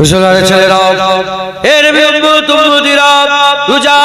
মুসলমানের ছেলেরা এর বিউম্মত উম্মতিরা রোজা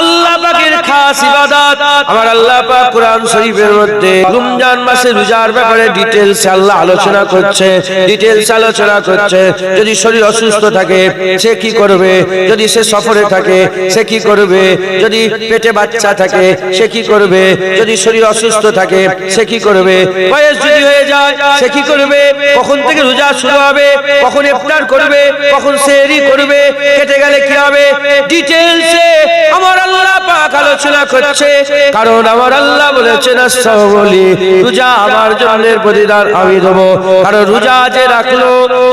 আল্লাহ পাকের খাস ইবাদত। আমার আল্লাহ কোরআন শরীফের মধ্যে রমজান মাসে রোজার ব্যাপারে ডিটেইলস আল্লাহ আলোচনা করছে ডিটেইলস আলোচনা করছে। যদি শরীর অসুস্থ থাকে, সে কি করবে? যদি সে সফরে থাকে, সে কি করবে? যদি পেটে বাচ্চা থাকে, সে কি করবে? যদি শরীর অসুস্থ থাকে, সে কি করবে? বয়স যদি হয়ে যায়, সে কি করবে? কখন থেকে রোজা শুরু হবে? কখন ইফতার করবে? কখন সেহরি করবে? কেটে গেলে কি হবে? ডিটেইলসে আমার আল্লাহ পাক আলোচনা করছে। কারণ আমার আল্লাহ বলেছেন আস্তাগফিরুল্লাহ রোজা আমার জনের প্রতিদান আমি দেবো। কারণ রোজা যে রাখল,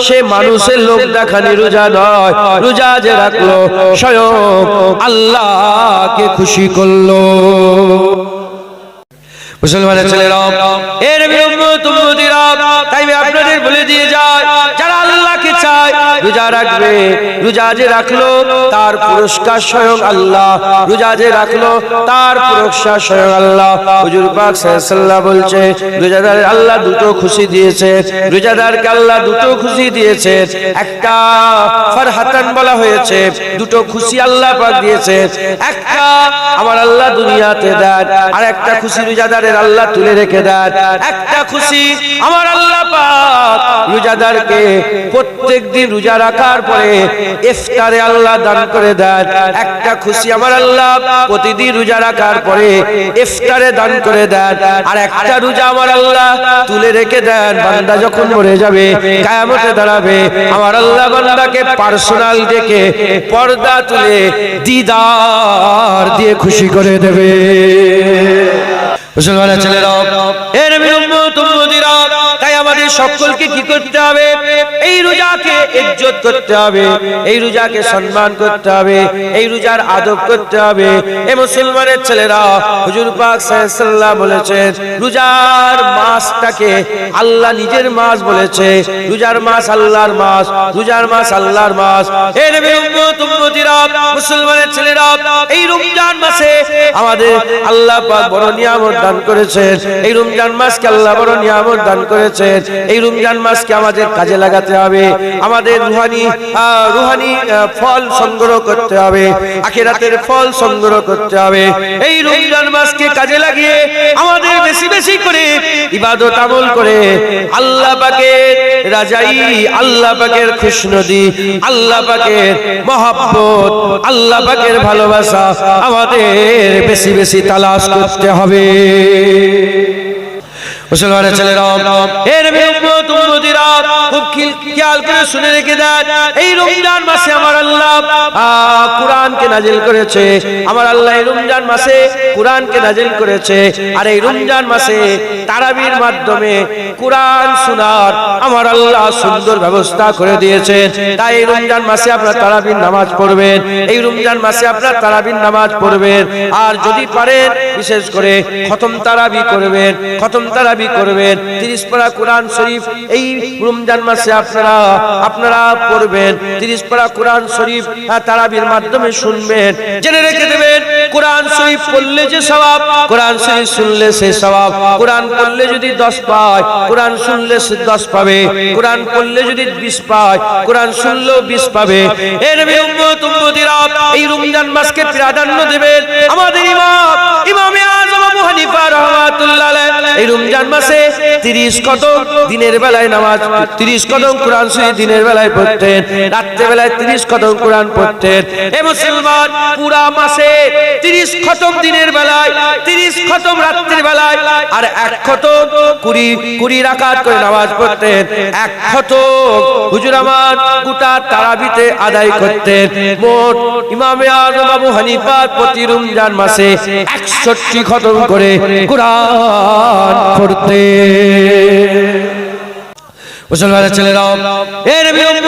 সে মানুষের লোক দেখানি রোজা নয়। রোজা যে রাখল, স্বয়ং আল্লাহকে খুশি করল। মুসলমানের ছেলেরা এর রাখবে রোজা যে রাখল, তার পুরস্কার স্বয়ং আল্লাহ। রোজা যে রাখল, তার পুরস্কার স্বয়ং আল্লাহ। হুজুর পাক সাল্লাল্লাহু বলছে, রোজাদার আল্লাহ দুটো খুশি দিয়েছে। রোজাদারকে আল্লাহ দুটো খুশি দিয়েছে। একটা ফারহাতান বলা হয়েছে, দুটো খুশি আল্লাহ পাক দিয়েছে। একটা আমার আল্লাহ দুনিয়াতে দেন আর একটা খুশি রোজাদারের আল্লাহ তুলে রেখে দেন। একটা খুশি আমার আল্লাহ রোজাদারকে প্রত্যেক দিন রোজা রাখার পরে ইফতারে আল্লাহ দান করে দেন। একটা খুশি আমার আল্লাহ প্রতিদিন রোজা রাখার পরে ইফতারে দান করে দেন। আর একটা রোজা আমার আল্লাহ তুলে রেখে দেন। বান্দা যখন মরে যাবে, কায়ামতে দাঁড়াবে, আমার আল্লাহ বান্দাকে পার্সোনাল পর্দা তুলে দিদার দিয়ে খুশি করে দেবে। মুসলমানের ছেলেরা এর করতে হবে। এই রোজাকে ইজ্জত করতে হবে। এই রোজাকে সম্মান করতে হবে। এই রোজার আদব করতে হবে। এই মুসলমানের ছেলেরা হুজুর পাক সাল্লাল্লাহু বলেছেন, রোজার মাসটাকে আল্লাহ নিজের মাস বলেছে। রোজার মাস আল্লাহর মাস, রোজার মাস আল্লাহর মাস। এর উম্মত, উম্মতিরা, মুসলমানের ছেলেরা এই রমজান মাসে আমাদের আল্লাহ পাক বড় নিয়ামত দান করেছেন। এই রমজান মাসকে আল্লাহ বড় নিয়ামত দান করেছেন। এই রমজান মাসকে আমাদের কাজে লাগাতে হবে। আমাদের রুহানি রুহানি ফল সংগ্রহ করতে হবে। আখিরাতের ফল সংগ্রহ করতে হবে। এই রমজান মাসকে কাজে লাগিয়ে আমাদের বেশি বেশি করে ইবাদত আমল করে আল্লাহ পাকের রাজাই, আল্লাহ পাকের খুশনদি, আল্লাহ পাকের মহাব্বত, আল্লাহ পাকের ভালোবাসা আমাদের বেশি বেশি তালাশ করতে হবে। মুসলমানের ছেলেরা এর উম্মত, উম্মতিরা, খুব খেয়াল করে শুনে রেখে দেন, এই রমজান মাসে আমার আল্লাহ কোরআনকে নাজিল করেছে। আমার আল্লাহ এই রমজান মাসে কোরআনকে নাজিল করেছে। আর এই রমজান মাসে তারাবির মাধ্যমে কোরআন শোনার আমার আল্লাহ সুন্দর ব্যবস্থা করে দিয়েছেন তাই এই রমজান মাসে আপনার তারাবির নামাজ পড়বেন, এই রমজান মাসে আপনার তারাবির নামাজ পড়বেন। আর যদি পারেন, বিশেষ করে খতম তারাবি করবেন, খতম তারাবি করবেন, তিরিশ পারা কোরআন শরীফ এই রমজান মাসে আপনারা আপনারা পড়বেন, তিরিশ পারা কোরআন শরীফ তারাবির মাধ্যমে শুনবেন, জেনে রেখে দেবেন, কোরআন শরীফ পড়লে যে সবাব কোরআন শরীফ শুনলে সে সবাব কোরআন পড়লে যদি দশ পায়, কোরআন শুনলে সে দশ পাবে, কোরআন পড়লে যদি বিশ পায়, কোরআন শুনলেও বিশ পাবে। এই রমজান মাসকে প্রাধান্য দেবেন, আমাদের ইমাম, ইমামে আজম আবু হানিফা রাহমাতুল্লাহ এই রমজান মাসে 30 কদম দিনের বেলায় নামাজ 30 কদম কোরআন শরীফ দিনের বেলায় পড়তেন রাত্রে বেলায় 30 কদম কোরআন পড়তেন। এ মুসলমান, পুরা মাসে 30 খতম দিনের বেলায় 30 খতম রাত্রির বেলায়, আর এক খতম 20 20 রাকাত করে আদায় করতেন। মোট আবু হানিফার প্রতি রমজান মাসে 61 খতম করে কোরআন পড়তে। মুসলমানের ছেলেরাও এর বিরুদ্ধ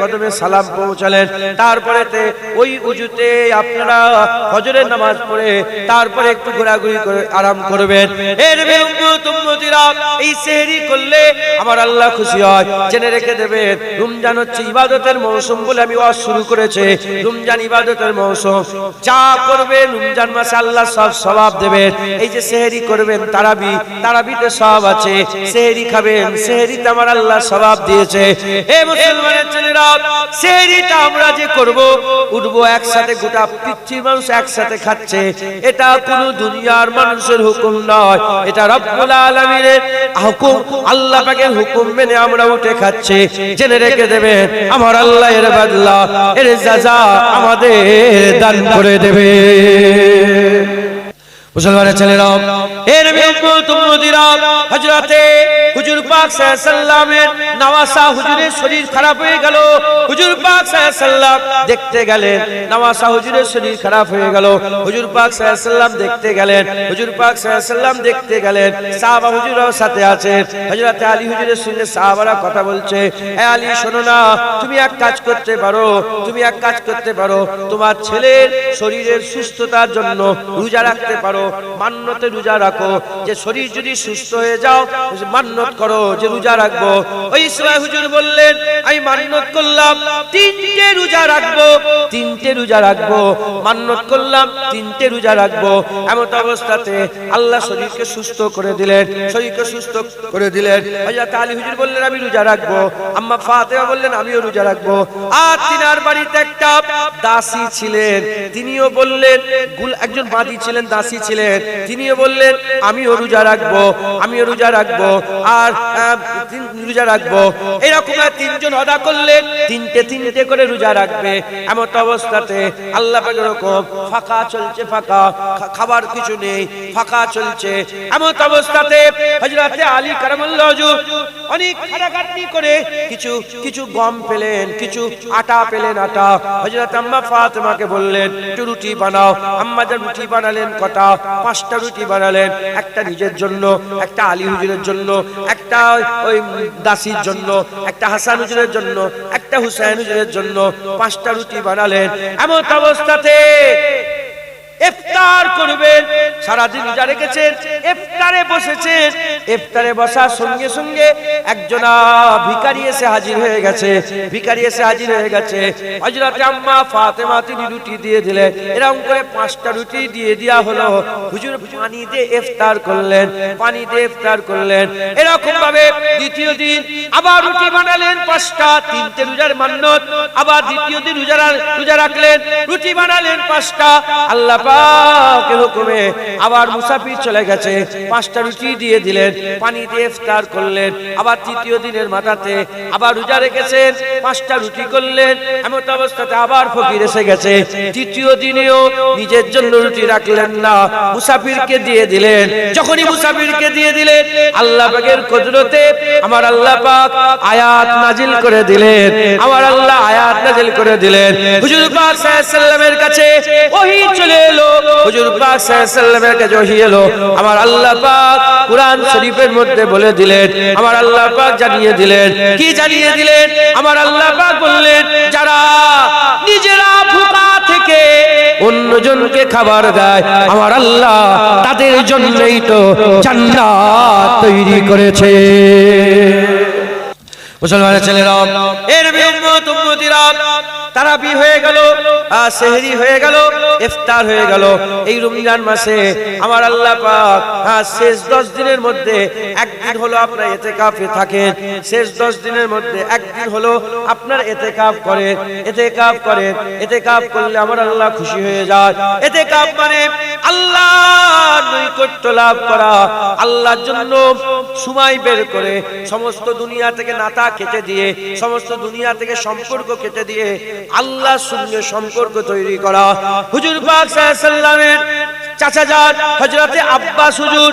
কদমে সালাম পৌঁছালেন। তারপরে ওই উজুতে আপনারা হজরের নামাজ পড়ে তারপরে একটু ঘোরাঘুরি করে আরাম করবেন। এই করলে আমার আল্লাহ খুশি হয়। জেনে রেখে দেবেন, রমজান হচ্ছে ইবাদতের মৌসুম বলে আমি ওয়াজ শুরু করেছে। রমজান ইবাদতের মৌসুম। যা করবেন রমজান মাসে আল্লাহ সব সওয়াব দেবেন। এই যে সেহরি করবেন, তারাবি, তারাবিতে সব আছে। সেহরি খাবেন, সেহরিতে আমার আল্লাহ সওয়াব দিয়েছে। হে মুসলমানের ছেলেরা সেহরিটা আমরা যে করব, উঠবো একসাথে গোটা পৃথিবীর মানুষ একসাথে খাচ্ছে। এটা কোন দুনিয়ার মানুষের হুকুম নয়, এটা রব্বুল আলামিনের হুকুম। আল্লাহ পাকের হুকুম মেনে আমরা উঠে খাচ্ছি। জেনে রেখে দেবেন, আমার আল্লাহ এর বদলা, এর সাজা আমাদের দান করে দেবে। মুসলমানের ছেলেরা এর উম্মত উম্মতিরা, হযরতে হুজুর পাক সাল্লামের নওয়াসা হুজুরের শরীর খারাপ হয়ে গেল। হুজুর পাক সাল্লাম দেখতে গেলেন, নওয়াসা হুজুরের শরীর খারাপ হয়ে গেল। হুজুর পাক সাল্লাম দেখতে গেলেন, হুজুর পাক সাল্লাম দেখতে গেলেন, সাহাবা হুজুরও সাথে আছে। হযরতে আলী হুজুরের সঙ্গে সাহাবারা কথা বলছে এ আলী, শোনো না, তুমি এক কাজ করতে পারো, তুমি এক কাজ করতে পারো। তোমার ছেলের শরীরের সুস্থতার জন্য রোজা রাখতে পারো মান্যতে রোজা রাখো। যে শরীর যদি সুস্থ হয়ে যাও মান্যত করো, যে রোজা রাখব। ওই সময় হুজুর বললেন, আমি মান্যত করলাম, তিনটে রোজা রাখব, তিনটে রোজা রাখব। মান্যত করলাম, তিনটে রোজা রাখব। এমন অবস্থাতে আল্লাহ শরীরকে সুস্থ করে দিলেন, শরীরকে সুস্থ করে দিলেন। হযরত আলী হুজুর বললেন, আমি রোজা রাখব। আম্মা ফাতেমা বললেন, আমিও রোজা রাখব। আর তিনার বাড়িতে একটা দাসী ছিলেন, তিনিও বললেন একজন বাদী ছিলেন, দাসী ছিলেন। তিনিও বললেন, আমিও রোজা রাখব, আমিও রোজা রাখব, আর রোজা রাখব। এরকম তিনজন অদা করলেন, তিনটে তিনটে করে রোজা রাখবে। এমন অবস্থাতে আল্লাহ পাকের রকম ফাঁকা চলছে, ফাঁকা খাবার কিছু নেই, ফাঁকা চলছে। এমন অবস্থাতে হযরতে আলী কারামুল্লাহ অনেক খাটাখাটনি করে কিছু কিছু গম পেলেন, কিছু আটা পেলেন, আটা। হযরত আম্মা ফাতেমাকে বললেন, একটু রুটি বানাও। আম্মা যা রুটি বানালেন কটা পাঁচটা রুটি বানালেন, একটা নিজের জন্য, একটা আলী হুজুরের জন্য, একটা ওই দাসির জন্য, একটা হাসান হুজুরের জন্য, একটা হুসাইন হুজুরের জন্য পাঁচটা রুটি বানালেন। এমন অবস্থাতে ইফতার করবেন। সারাদিন রোজা রেখেছেন, ইফতারে বসেছেন। ইফতারে বসার সঙ্গে সঙ্গে একজনা ভিখারি এসে হাজির হয়ে গেছে। ভিখারি এসে হাজির হয়ে গেছে। হযরতে আম্মা ফাতেমা, তিনি রুটি দিয়ে দিলেন। এরকম করে পাঁচটা রুটি দিয়ে দেওয়া হলো। হুজুর, পানি দিয়ে ইফতার করলেন, পানি দিয়ে ইফতার করলেন। এরকম ভাবে দ্বিতীয় দিন আবার রুটি বানালেন পাঁচটা, তিনটে রোজার মান্যত আবার দ্বিতীয় দিন রোজা রোজা রাখলেন, রুটি বানালেন পাঁচটা। আল্লাহ পাকের হুকুমে আবার মুসাফির চলে গেছে। পাঁচটা রুটি দিয়ে দিলেন, পানি দিয়ে ইফতার করলেন, আবার তৃতীয় দিনের মাথাতে আবার রোজা রেখেছেন, পাঁচটা রুটি করলেন, এমন অবস্থাতে আবার ফকির এসে গেছে। তৃতীয় দিনেও নিজের জন্য রুটি রাখলেন না, মুসাফিরকে দিয়ে দিলেন। যখনই মুসাফিরকে দিয়ে দিলেন, আল্লাহ পাকের কুদরতে আমার আল্লাহ পাক আয়াত নাজিল করে দিলেন। আমার আল্লাহ আয়াত নাজিল করে দিলেন। হুজুর পাক সাল্লামের কাছে ওহী চলে এলো, হুজুর পাক সাল্লামের কাছে এলো। আমার আল্লাহ পাক কুরআন শরীফের মধ্যে বলে দিলেন, আমার আল্লাহ পাক জানিয়ে দিলেন। কি জানিয়ে দিলেন? আমার আল্লাহ পাক বললেন, যারা নিজেরা ভুকা থেকে অন্যজনকে খাবার দেয়, আমার আল্লাহ তাদের জন্যই তো জান্নাত তৈরি করেছে। মুসলমানের ছেলেরা এর উম্মত, উম্মতিরা তারাবি হয়ে গেল সেহরি হয়ে গেল, ইফতার হয়ে গেল। এই রমজান মাসে আমার আল্লাহ পাক শেষ দশ দিনের মধ্যে একদিন হলো আপনার এতেকাফে থাকেন, শেষ দশ দিনের মধ্যে একদিন হলো আপনার এতেকাফ করেন এতেকাফ করেন, এতেকাফ করলে আমার আল্লাহ খুশি হয়ে যায়। এতেকাফ মানে আল্লাহ নৈকট্য লাভ করা, আল্লাহর জন্য সময় বের করে সমস্ত দুনিয়া থেকে নাতা কেটে দিয়ে, সমস্ত দুনিয়া থেকে সম্পর্ক কেটে দিয়ে আল্লাহর সঙ্গে সম্পর্ক তৈরি করা। হুজুর পাক সাল্লামের চাচা যান হযরতে আব্বাস হুজুর